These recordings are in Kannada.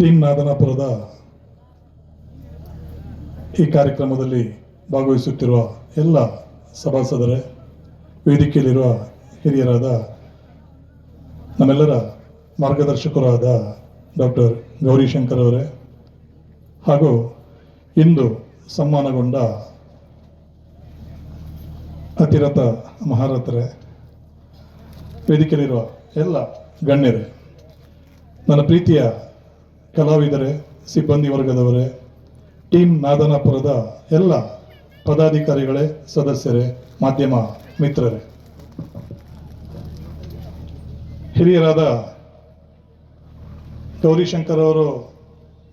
ಟೀಮ್ ನಾದನಾಪುರದ ಈ ಕಾರ್ಯಕ್ರಮದಲ್ಲಿ ಭಾಗವಹಿಸುತ್ತಿರುವ ಎಲ್ಲ ಸಭಾಸದರೇ ವೇದಿಕೆಯಲ್ಲಿರುವ ಹಿರಿಯರಾದ ನಮ್ಮೆಲ್ಲರ ಮಾರ್ಗದರ್ಶಕರಾದ ಡಾಕ್ಟರ್ ಗೌರಿಶಂಕರ್ ಅವರೇ ಹಾಗೂ ಇಂದು ಸನ್ಮಾನಗೊಂಡ ಅತಿರಥ ಮಹಾರಥರೇ, ವೇದಿಕೆಯಲ್ಲಿರುವ ಎಲ್ಲ ಗಣ್ಯರೇ, ನನ್ನ ಪ್ರೀತಿಯ ಕಲಾವಿದರೇ, ಸಿಬ್ಬಂದಿ ವರ್ಗದವರೇ, ಟೀಮ್ ನಾದನಾಪುರದ ಎಲ್ಲ ಪದಾಧಿಕಾರಿಗಳೇ, ಸದಸ್ಯರೇ, ಮಾಧ್ಯಮ ಮಿತ್ರರೇ. ಹಿರಿಯರಾದ ಗೌರಿಶಂಕರ್ ಅವರು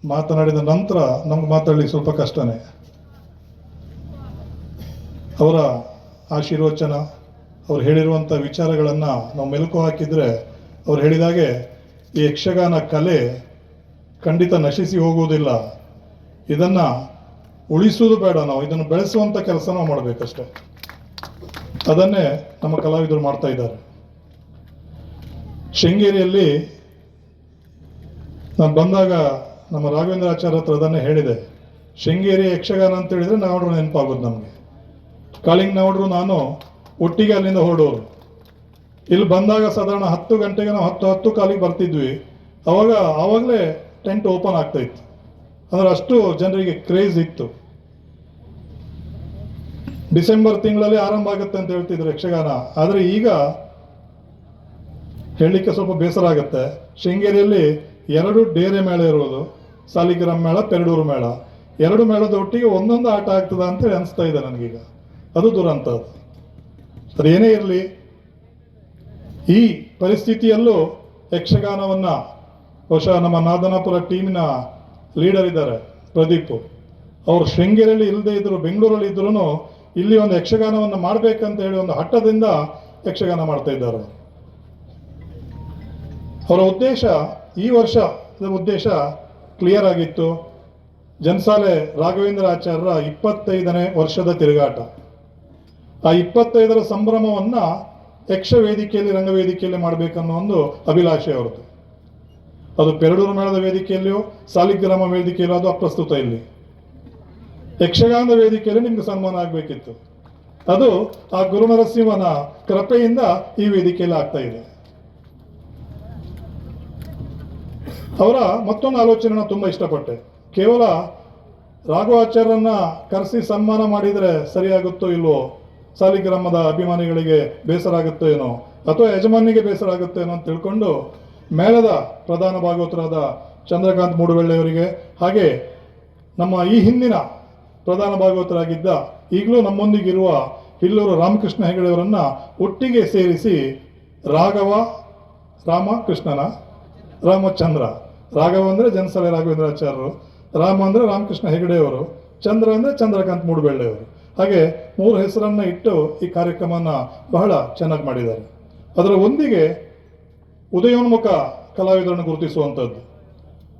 ಮಾತನಾಡಿದ ನಂತರ ನಮ್ಗೆ ಮಾತಾಡಲಿಕ್ಕೆ ಸ್ವಲ್ಪ ಕಷ್ಟನೇ. ಅವರ ಆಶೀರ್ವಚನ, ಅವ್ರು ಹೇಳಿರುವಂಥ ವಿಚಾರಗಳನ್ನು ನಾವು ಮೆಲುಕು ಹಾಕಿದರೆ ಅವ್ರು ಹೇಳಿದಾಗೆ ಈ ಯಕ್ಷಗಾನ ಕಲೆ ಖಂಡಿತ ನಶಿಸಿ ಹೋಗುವುದಿಲ್ಲ. ಇದನ್ನು ಉಳಿಸುವುದು ಬೇಡ ನಾವು, ಇದನ್ನು ಬೆಳೆಸುವಂಥ ಕೆಲಸ ನಾವು ಮಾಡಬೇಕಷ್ಟೆ. ಅದನ್ನೇ ನಮ್ಮ ಕಲಾವಿದರು ಮಾಡ್ತಾ ಇದ್ದಾರೆ. ಶೃಂಗೇರಿಯಲ್ಲಿ ನಾನು ಬಂದಾಗ ನಮ್ಮ ರಾಘವೇಂದ್ರ ಆಚಾರ್ಯ ಹತ್ರ ಅದನ್ನೇ ಹೇಳಿದೆ. ಶೃಂಗೇರಿ ಯಕ್ಷಗಾನ ಅಂತ ಹೇಳಿದ್ರೆ ನಾವಡ್ರು ನೆನಪಾಗೋದು ನಮಗೆ. ಕಾಳಿಂಗ್ ನಾವಡ್ರು ನಾನು, ಒಟ್ಟಿಗೆ ಅಲ್ಲಿಂದ ಹೊರಡೋರು. ಇಲ್ಲಿ ಬಂದಾಗ ಸಾಧಾರಣ ಹತ್ತು ಗಂಟೆಗೆ ನಾವು ಹತ್ತು ಹತ್ತು ಕಾಲಿಗೆ ಬರ್ತಿದ್ವಿ. ಅವಾಗ ಆವಾಗಲೇ ಟೆಂಟ್ ಓಪನ್ ಆಗ್ತಾ ಇತ್ತು. ಅಂದ್ರೆ ಅಷ್ಟು ಜನರಿಗೆ ಕ್ರೇಜ್ ಇತ್ತು. ಡಿಸೆಂಬರ್ ತಿಂಗಳಲ್ಲಿ ಆರಂಭ ಆಗುತ್ತೆ ಅಂತ ಹೇಳ್ತಿದ್ರು ಯಕ್ಷಗಾನ. ಆದರೆ ಈಗ ಹೇಳಲಿಕ್ಕೆ ಸ್ವಲ್ಪ ಬೇಸರ ಆಗುತ್ತೆ. ಶೃಂಗೇರಿಯಲ್ಲಿ ಎರಡು ಡೇರೆ ಮೇಳ ಇರೋದು. ಸಾಲಿಗ್ರಾಮ್ ಮೇಳ, ಪೆರಡೂರು ಮೇಳ. ಎರಡು ಮೇಳದ ಒಟ್ಟಿಗೆ ಒಂದೊಂದು ಆಟ ಆಗ್ತದ ಅಂತೇಳಿ ಅನಿಸ್ತಾ ಇದೆ ನನಗೀಗ. ಅದು ದುರಂತ ಅದು. ಅದು ಏನೇ ಇರಲಿ. ಈ ಪರಿಸ್ಥಿತಿಯಲ್ಲೂ ಯಕ್ಷಗಾನವನ್ನು ಬಹುಶಃ ನಮ್ಮ ನಾದನಾಪುರ ಟೀಮಿನ ಲೀಡರ್ ಇದ್ದಾರೆ, ಪ್ರದೀಪ್. ಅವರು ಶೃಂಗೇರಿಯಲ್ಲಿ ಇಲ್ಲದೆ ಇದ್ರು, ಬೆಂಗಳೂರಲ್ಲಿ ಇದ್ರೂ ಇಲ್ಲಿ ಒಂದು ಯಕ್ಷಗಾನವನ್ನು ಮಾಡಬೇಕಂತ ಹೇಳಿ ಒಂದು ಹಠದಿಂದ ಯಕ್ಷಗಾನ ಮಾಡ್ತಾ ಇದ್ದಾರೆ ಅವರ. ಉದ್ದೇಶ, ಈ ವರ್ಷ ಉದ್ದೇಶ ಕ್ಲಿಯರ್ ಆಗಿತ್ತು. ಜನಸಾಲೆ ರಾಘವೇಂದ್ರ ಆಚಾರ್ಯರ ಇಪ್ಪತ್ತೈದನೇ ವರ್ಷದ ತಿರುಗಾಟ. ಆ ಇಪ್ಪತ್ತೈದರ ಸಂಭ್ರಮವನ್ನ ಯಕ್ಷ ವೇದಿಕೆಯಲ್ಲಿ ರಂಗವೇದಿಕೆಯಲ್ಲಿ ಮಾಡಬೇಕನ್ನೋ ಒಂದು ಅಭಿಲಾಷೆ ಅವರದು ಅದು ಪೆರಡೂರು ಮೇಳದ ವೇದಿಕೆಯಲ್ಲಿಯೋ, ಸಾಲಿಗ್ರಾಮ ವೇದಿಕೆಯಲ್ಲೋ, ಅದು ಅಪ್ರಸ್ತುತ ಇಲ್ಲಿ. ಯಕ್ಷಗಾನದ ವೇದಿಕೆಯಲ್ಲಿ ನಿಮ್ಗೆ ಸನ್ಮಾನ ಆಗಬೇಕಿತ್ತು. ಅದು ಆ ಗುರುನರಸಿಂಹನ ಕೃಪೆಯಿಂದ ಈ ವೇದಿಕೆಯಲ್ಲಿ ಆಗ್ತಾ ಇದೆ. ಅವರ ಮತ್ತೊಂದು ಆಲೋಚನೆ ತುಂಬಾ ಇಷ್ಟಪಟ್ಟೆ. ಕೇವಲ ರಾಘವಾಚಾರ್ಯರನ್ನ ಕರೆಸಿ ಸನ್ಮಾನ ಮಾಡಿದರೆ ಸರಿಯಾಗುತ್ತೋ ಇಲ್ವೋ, ಸಾಲಿಗ್ರಾಮದ ಅಭಿಮಾನಿಗಳಿಗೆ ಬೇಸರ ಆಗುತ್ತೋ ಏನೋ, ಅಥವಾ ಯಜಮಾನಿಗೆ ಬೇಸರ ಆಗುತ್ತೋ ಏನೋ ಅಂತ ತಿಳ್ಕೊಂಡು ಮೇಳದ ಪ್ರಧಾನ ಭಾಗವತರಾದ ಚಂದ್ರಕಾಂತ್ ಮೂಡುವೆಳ್ಳೆಯವರಿಗೆ, ಹಾಗೆ ನಮ್ಮ ಈ ಹಿಂದಿನ ಪ್ರಧಾನ ಭಾಗವತರಾಗಿದ್ದ ಈಗಲೂ ನಮ್ಮೊಂದಿಗಿರುವ ಹಿಲ್ಲೂರು ರಾಮಕೃಷ್ಣ ಹೆಗಡೆಯವರನ್ನ ಒಟ್ಟಿಗೆ ಸೇರಿಸಿ ರಾಘವ ರಾಮಕೃಷ್ಣನ ರಾಮಚಂದ್ರ. ರಾಘವ ಅಂದರೆ ಜನಸಲೆ ರಾಘವೇಂದ್ರಾಚಾರ್ಯರು, ರಾಮ ಅಂದರೆ ರಾಮಕೃಷ್ಣ ಹೆಗಡೆಯವರು, ಚಂದ್ರ ಅಂದರೆ ಚಂದ್ರಕಾಂತ್ ಮೂಡುಬೆಳ್ಳೆಯವರು ಹಾಗೆ ಮೂರು ಹೆಸರನ್ನು ಇಟ್ಟು ಈ ಕಾರ್ಯಕ್ರಮನ ಬಹಳ ಚೆನ್ನಾಗಿ ಮಾಡಿದ್ದಾರೆ. ಅದರ ಒಂದಿಗೆ ಉದಯೋನ್ಮುಖ ಕಲಾವಿದರನ್ನು ಗುರುತಿಸುವಂಥದ್ದು.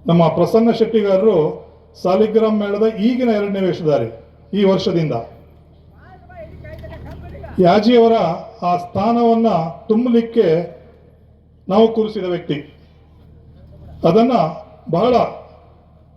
ನಮ್ಮ ಪ್ರಸನ್ನ ಶೆಟ್ಟಿಗಾರರು ಸಾಲಿಗ್ರಾಮ್ ಮೇಳದ ಈಗಿನ ಎರಡನೇ ವೇಷಧಾರಿ ಈ ವರ್ಷದಿಂದ. ಯಾಜಿಯವರ ಆ ಸ್ಥಾನವನ್ನ ತುಂಬಲಿಕ್ಕೆ ನಾವು ಕೂರಿಸಿದ ವ್ಯಕ್ತಿ. ಅದನ್ನ ಬಹಳ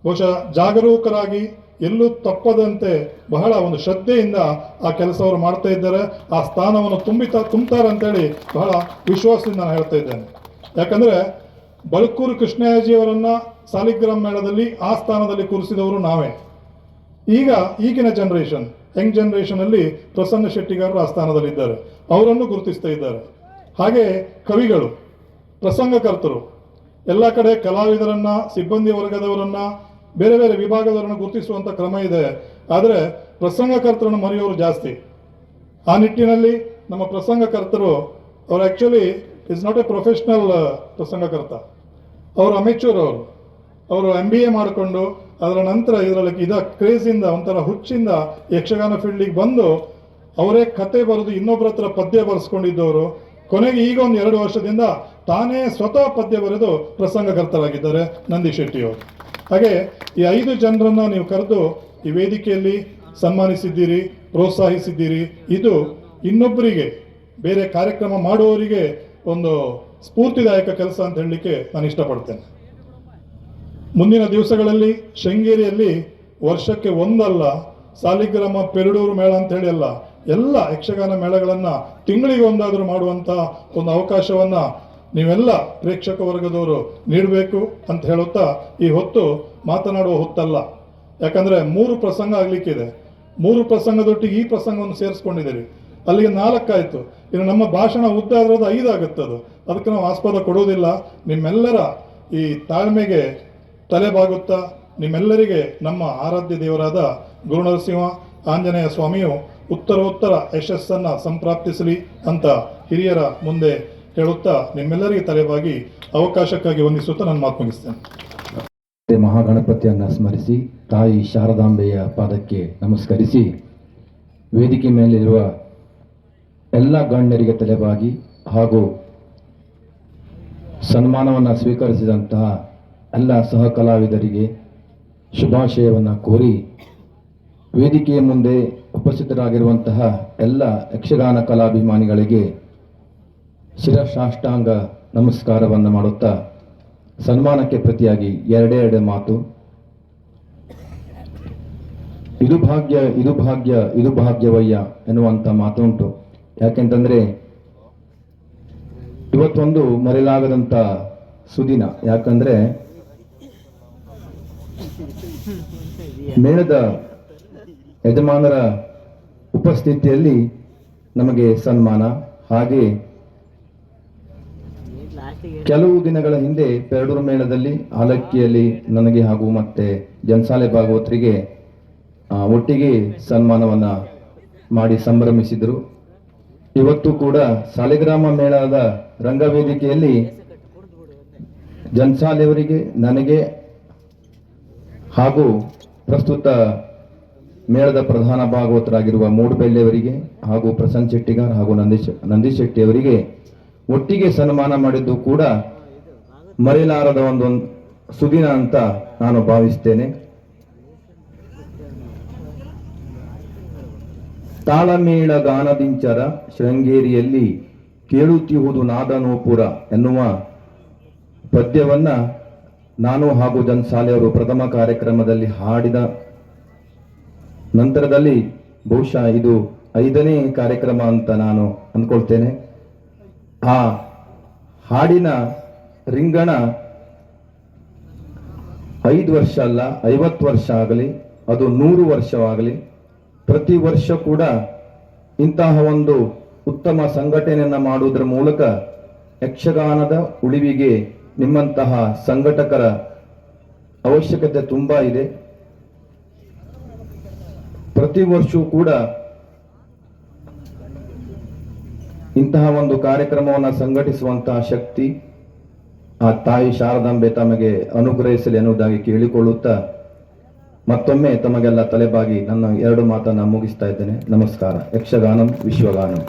ಬಹುಶಃ ಜಾಗರೂಕರಾಗಿ ಎಲ್ಲೂ ತಪ್ಪದಂತೆ ಬಹಳ ಒಂದು ಶ್ರದ್ಧೆಯಿಂದ ಆ ಕೆಲಸವರು ಮಾಡ್ತಾ ಇದ್ದಾರೆ. ಆ ಸ್ಥಾನವನ್ನು ತುಂಬಿತ ತುಂಬ್ತಾರೆ ಅಂತೇಳಿ ಬಹಳ ವಿಶ್ವಾಸದಿಂದ ನಾನು ಹೇಳ್ತಾ ಇದ್ದೇನೆ. ಯಾಕಂದ್ರೆ ಬಳ್ಕೂರು ಕೃಷ್ಣಯ್ಯಜಿಯವರನ್ನು ಸಾಲಿಗ್ರಾಮ್ ಮೇಳದಲ್ಲಿ ಆ ಸ್ಥಾನದಲ್ಲಿ ಕೂರಿಸಿದವರು ನಾವೇ. ಈಗ ಈಗಿನ ಜನರೇಷನ್ ಯಂಗ್ ಜನರೇಷನ್ ಅಲ್ಲಿ ಪ್ರಸನ್ನ ಶೆಟ್ಟಿಗಾರರು ಆ ಸ್ಥಾನದಲ್ಲಿದ್ದಾರೆ. ಅವರನ್ನು ಗುರುತಿಸ್ತಾ ಇದ್ದಾರೆ. ಹಾಗೆ ಕವಿಗಳು, ಪ್ರಸಂಗಕರ್ತರು, ಎಲ್ಲ ಕಡೆ ಕಲಾವಿದರನ್ನ, ಸಿಬ್ಬಂದಿ ವರ್ಗದವರನ್ನ, ಬೇರೆ ಬೇರೆ ವಿಭಾಗದವರನ್ನು ಗುರುತಿಸುವಂತ ಕ್ರಮ ಇದೆ. ಆದರೆ ಪ್ರಸಂಗಕರ್ತರನ್ನು ಮರೆಯೋರು ಜಾಸ್ತಿ. ಆ ನಿಟ್ಟಿನಲ್ಲಿ ನಮ್ಮ ಪ್ರಸಂಗಕರ್ತರು, ಅವರು actually is not a professional ಪ್ರಸಂಗಕರ್ತ. ಅವರು ಅಮೆಚೂರ್ ಅವರು. ಅವರು ಎಂ ಬಿ ಎ ಮಾಡಿಕೊಂಡು, ಅದರ ನಂತರ ಇದರಲ್ಲಿ ಇದ ಕ್ರೇಜಿಂದ, ಒಂಥರ ಹುಚ್ಚಿಂದ ಯಕ್ಷಗಾನ ಫೀಲ್ಡಿಗೆ ಬಂದು, ಅವರೇ ಕತೆ ಬರೆದು ಇನ್ನೊಬ್ಬರ ಹತ್ರ ಪದ್ಯ ಬರೆಸ್ಕೊಂಡಿದ್ದವರು. ಕೊನೆಗೆ ಈಗ ಒಂದು ಎರಡು ವರ್ಷದಿಂದ ತಾನೇ ಸ್ವತಃ ಪದ್ಯ ಬರೆದು ಪ್ರಸಂಗಕರ್ತರಾಗಿದ್ದಾರೆ ನಂದಿ ಶೆಟ್ಟಿಯವರು ಹಾಗೆ ಈ ಐದು ಜನರನ್ನು ನೀವು ಕರೆದು ಈ ವೇದಿಕೆಯಲ್ಲಿ ಸನ್ಮಾನಿಸಿದ್ದೀರಿ, ಪ್ರೋತ್ಸಾಹಿಸಿದ್ದೀರಿ. ಇದು ಇನ್ನೊಬ್ಬರಿಗೆ, ಬೇರೆ ಕಾರ್ಯಕ್ರಮ ಮಾಡುವವರಿಗೆ ಒಂದು ಸ್ಫೂರ್ತಿದಾಯಕ ಕೆಲಸ ಅಂತ ಹೇಳಲಿಕ್ಕೆ ನಾನು ಇಷ್ಟಪಡ್ತೇನೆ. ಮುಂದಿನ ದಿವಸಗಳಲ್ಲಿ ಶೃಂಗೇರಿಯಲ್ಲಿ ವರ್ಷಕ್ಕೆ ಒಂದಲ್ಲ, ಸಾಲಿಗ್ರಾಮ, ಪೆರಡೂರು ಮೇಳ ಅಂತ ಹೇಳಿ ಅಲ್ಲ ಎಲ್ಲ ಯಕ್ಷಗಾನ ಮೇಳಗಳನ್ನ ತಿಂಗಳಿಗೆ ಒಂದಾದರೂ ಮಾಡುವಂತ ಒಂದು ಅವಕಾಶವನ್ನ ನೀವೆಲ್ಲ ಪ್ರೇಕ್ಷಕ ವರ್ಗದವರು ನೀಡಬೇಕು ಅಂತ ಹೇಳುತ್ತಾ ಈ ಹೊತ್ತು ಮಾತನಾಡುವ ಹೊತ್ತಲ್ಲ. ಯಾಕಂದ್ರೆ ಮೂರು ಪ್ರಸಂಗ ಆಗ್ಲಿಕ್ಕಿದೆ. ಮೂರು ಪ್ರಸಂಗದೊಟ್ಟಿಗೆ ಈ ಪ್ರಸಂಗವನ್ನು ಸೇರಿಸ್ಕೊಂಡಿದ್ದೀರಿ. ಅಲ್ಲಿಗೆ ನಾಲ್ಕಾಯ್ತು. ಇನ್ನು ನಮ್ಮ ಭಾಷಣ ಉದ್ದ ಆದ್ರೂ ಐದಾಗುತ್ತೆ ಅದು. ಅದಕ್ಕೆ ನಾವು ಆಸ್ಪದ ಕೊಡುವುದಿಲ್ಲ ನಿಮ್ಮೆಲ್ಲರ ಈ ತಾಳ್ಮೆಗೆ ತಲೆ ಬಾಗುತ್ತಾ, ನಿಮ್ಮೆಲ್ಲರಿಗೆ ನಮ್ಮ ಆರಾಧ್ಯ ದೇವರಾದ ಗುರುನರಸಿಂಹ ಆಂಜನೇಯ ಸ್ವಾಮಿಯು ಉತ್ತರೋತ್ತರ ಯಶಸ್ಸನ್ನ ಸಂಪ್ರಾಪ್ತಿಸಲಿ ಅಂತ ಹಿರಿಯರ ಮುಂದೆ ಹೇಳುತ್ತಾ ನಿಮ್ಮೆಲ್ಲರಿಗೆ ತಲೆಬಾಗಿ ಅವಕಾಶಕ್ಕಾಗಿ ವಂದಿಸುತ್ತಾ ನಾನು ಮಾತು ಮುಗಿಸ್ತೇನೆ. ಮಹಾಗಣಪತಿಯನ್ನು ಸ್ಮರಿಸಿ, ತಾಯಿ ಶಾರದಾಂಬೆಯ ಪಾದಕ್ಕೆ ನಮಸ್ಕರಿಸಿ, ವೇದಿಕೆ ಮೇಲಿರುವ ಎಲ್ಲ ಗಣ್ಯರಿಗೆ ತಲೆಬಾಗಿ ಹಾಗೂ ಸನ್ಮಾನವನ್ನು ಸ್ವೀಕರಿಸಿದಂತಹ ಎಲ್ಲ ಸಹ ಕಲಾವಿದರಿಗೆ ಶುಭಾಶಯವನ್ನು ಕೋರಿ ವೇದಿಕೆಯ ಮುಂದೆ ಉಪಸ್ಥಿತರಾಗಿರುವಂತಹ ಎಲ್ಲ ಯಕ್ಷಗಾನ ಕಲಾಭಿಮಾನಿಗಳಿಗೆ ಶಿರಸಾಷ್ಟಾಂಗ ನಮಸ್ಕಾರವನ್ನು ಮಾಡುತ್ತಾ ಸನ್ಮಾನಕ್ಕೆ ಪ್ರತಿಯಾಗಿ ಎರಡೇ ಎರಡೇ ಮಾತು. ಇದು ಭಾಗ್ಯ ಇದು ಭಾಗ್ಯ, ಇದು ಭಾಗ್ಯವಯ್ಯ ಎನ್ನುವಂಥ ಮಾತುಂಟು. ಯಾಕೆಂತಂದ್ರೆ ಇವತ್ತೊಂದು ಮರೆಯಲಾಗದಂತ ಸುದಿನ. ಯಾಕಂದ್ರೆ ಮೇಳದ ಯಜಮಾನರ ಉಪಸ್ಥಿತಿಯಲ್ಲಿ ನಮಗೆ ಸನ್ಮಾನ. ಹಾಗೆ ಕೆಲವು ದಿನಗಳ ಹಿಂದೆ ಪೆರಡೂರು ಮೇಳದಲ್ಲಿ ಆಲಕ್ಕಿಯಲ್ಲಿ ನನಗೆ ಹಾಗೂ ಮತ್ತೆ ಜನಸಾಲೆ ಭಾಗವತರಿಗೆ ಒಟ್ಟಿಗೆ ಸನ್ಮಾನವನ್ನ ಮಾಡಿ ಸಂಭ್ರಮಿಸಿದರು. ಇವತ್ತು ಕೂಡ ಸಾಲಿಗ್ರಾಮ ಮೇಳದ ರಂಗವೇದಿಕೆಯಲ್ಲಿ ಜನ್ಸಾಲೆಯವರಿಗೆ ನನಗೆ ಹಾಗೂ ಪ್ರಸ್ತುತ ಮೇಳದ ಪ್ರಧಾನ ಭಾಗವತರಾಗಿರುವ ಮೂಡುಬೆಲ್ಲೆಯವರಿಗೆ ಹಾಗೂ ಪ್ರಸನ್ನ ಶೆಟ್ಟಿಗಾರ್ ಹಾಗೂ ನಂದೀಶ್ ನಂದೀಶ್ ಶೆಟ್ಟಿ ಅವರಿಗೆ ಒಟ್ಟಿಗೆ ಸನ್ಮಾನ ಮಾಡಿದ್ದು ಕೂಡ ಮರೆಯಲಾರದ ಒಂದು ಸುದಿನ ಅಂತ ನಾನು ಭಾವಿಸ್ತೇನೆ. ತಾಳಮೇಳ ಗಾನದಿಂಚರ ಶೃಂಗೇರಿಯಲ್ಲಿ ಕೇಳುತ್ತಿರುವುದು ನಾದನೋಪುರ ಎನ್ನುವ ಪದ್ಯವನ್ನ ನಾನು ಹಾಗೂ ಜನ್ಸಾಲೆಯವರು ಪ್ರಥಮ ಕಾರ್ಯಕ್ರಮದಲ್ಲಿ ಹಾಡಿದ ನಂತರದಲ್ಲಿ ಬಹುಶಃ ಇದು ಐದನೇ ಕಾರ್ಯಕ್ರಮ ಅಂತ ನಾನು ಅಂದ್ಕೊಳ್ತೇನೆ. ಆ ಹಾಡಿನ ರಿಂಗಣ ಐದು ವರ್ಷ ಅಲ್ಲ, ಐವತ್ತು ವರ್ಷ ಆಗಲಿ, ಅದು ನೂರು ವರ್ಷವಾಗಲಿ ಪ್ರತಿ ವರ್ಷ ಕೂಡ ಇಂತಹ ಒಂದು ಉತ್ತಮ ಸಂಘಟನೆಯನ್ನು ಮಾಡುವುದರ ಮೂಲಕ ಯಕ್ಷಗಾನದ ಉಳಿವಿಗೆ ನಿಮ್ಮಂತಹ ಸಂಘಟಕರ ಅವಶ್ಯಕತೆ ತುಂಬಾ ಇದೆ. ಪ್ರತಿ ವರ್ಷವೂ ಕೂಡ ಇಂತಹ ಒಂದು ಕಾರ್ಯಕ್ರಮವನ್ನು ಸಂಘಟಿಸುವಂತಹ ಶಕ್ತಿ ಆ ತಾಯಿ ಶಾರದಾಂಬೆ ತಮಗೆ ಅನುಗ್ರಹಿಸಲಿ ಅನ್ನುವುದಾಗಿ ಕೇಳಿಕೊಳ್ಳುತ್ತಾ ಮತ್ತೊಮ್ಮೆ ತಮಗೆಲ್ಲ ತಲೆಬಾಗಿ ನನ್ನ ಎರಡು ಮಾತನ್ನು ಮುಗಿಸ್ತಾ ಇದ್ದೇನೆ. ನಮಸ್ಕಾರ. ಯಕ್ಷಗಾನಂ ವಿಶ್ವಗಾನಂ.